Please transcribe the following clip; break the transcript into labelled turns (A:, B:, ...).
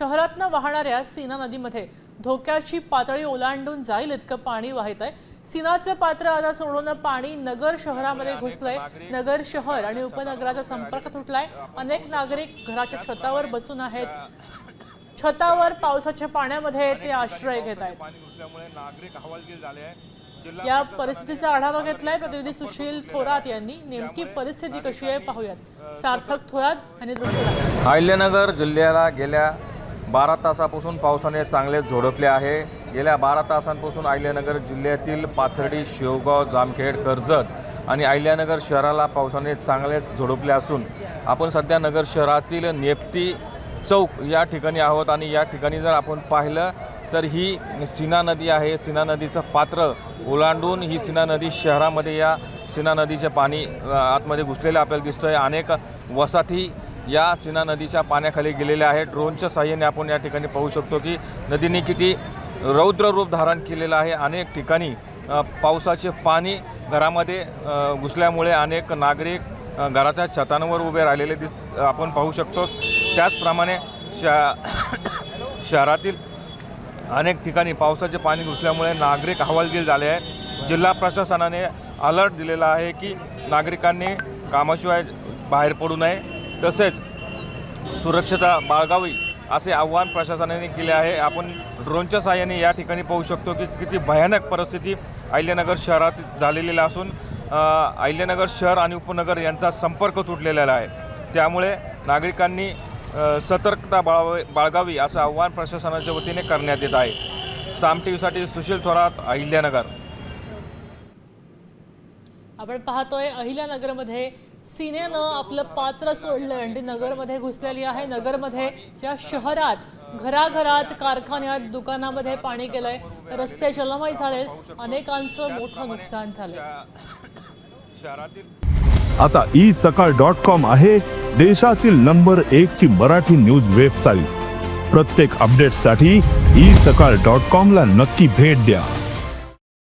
A: शहरातनं वाहणाऱ्या सीना नदीमध्ये धोक्याची पातळी ओलांडून जाईल इतकं पाणी वाहत आहे. सीनाचं पात्र आता सोडून पाणी नगर शहरामध्ये घुसलंय. नगर शहर आणि उपनगराचा संपर्क तुटलाय. अनेक नागरिक घराच्या छतावर बसून आहेत. छतावर पावसाच्या पाण्यामध्ये ते आश्रय घेत आहेत.
B: पाणी घुसल्यामुळे नागरिक हवालदिल झाले आहे जिल्हा
A: या परिस्थितीचा आढावा घेतलाय प्रतिनिधी सुशील थोरात यांनी. नेमकी परिस्थिती कशी आहे पाहूयात. सार्थक थोरात यांनी दृश्य.
C: अहिल्यानगर जिल्ह्याला गेल्या बारा तासापासून पावसाने चांगलेच झोडपले आहे. गेल्या बारा तासांपासून अहिल्यानगर जिल्ह्यातील पाथर्डी शेवगाव जामखेड कर्जत आणि अहिल्यानगर शहराला पावसाने चांगलेच झोडपले असून आपण सध्या नगर शहरातील नेप्ती चौक या ठिकाणी आहोत आणि या ठिकाणी जर आपण पाहिलं तर ही सीना नदी आहे. सीना नदीचं पात्र ओलांडून ही सीना नदी शहरामध्ये या सीना नदीचे पाणी आतमध्ये घुसलेलं आपल्याला दिसतं आहे अनेक वसाहती या सीना नदीच्या पाण्याखाली गेलेल्या आहेत. ड्रोनच्या साह्याने आपण या ठिकाणी पाहू शकतो की नदीने किती रौद्र रूप धारण केलेलं आहे. अनेक ठिकाणी पावसाचे पाणी घरामध्ये घुसल्यामुळे अनेक नागरिक घराच्या छतांवर उभे राहिलेले दिस आपण पाहू शकतो. त्याचप्रमाणे श शहरातील अनेक ठिकाणी पावसाचे पाणी घुसल्यामुळे नागरिक हवालदिल झाले आहे जिल्हा प्रशासनाने अलर्ट दिलेला आहे की नागरिकांनी कामाशिवाय बाहेर पडू नये. तसेच सुरक्षता बाळगावी असे आव्हान प्रशासनाने केले आहे. आपण ड्रोनच्या साहाय्याने या ठिकाणी पाहू शकतो की किती भयानक परिस्थिती अहिल्यानगर शहरात झालेली असून अहिल्यानगर शहर आणि उपनगर यांचा संपर्क तुटलेला आहे. त्यामुळे नागरिकांनी सतर्कता बाळावे बाळगावी असं आव्हान प्रशासनाच्या वतीने करण्यात येत आहे. साम टी व्हीसाठी सुशील थोरात अहिल्यानगर.
A: आपण पाहतोय अहिल्यानगरमध्ये सिनेनं आपलं पात्र सोडलं. आणि नगरमध्ये घुसलेली आहे. नगरमध्ये या शहरात घराघरात कारखान्यात दुकानामध्ये पाणी गेलंय. रस्ते जलमय झाले अनेकांचं मोठं नुकसान
B: झालं
D: आता ई सकाळ डॉट कॉम आहे देशातील नंबर एक ची मराठी न्यूज वेबसाईट. प्रत्येक अपडेटसाठी ई सकाळ डॉट कॉम ला नक्की भेट द्या.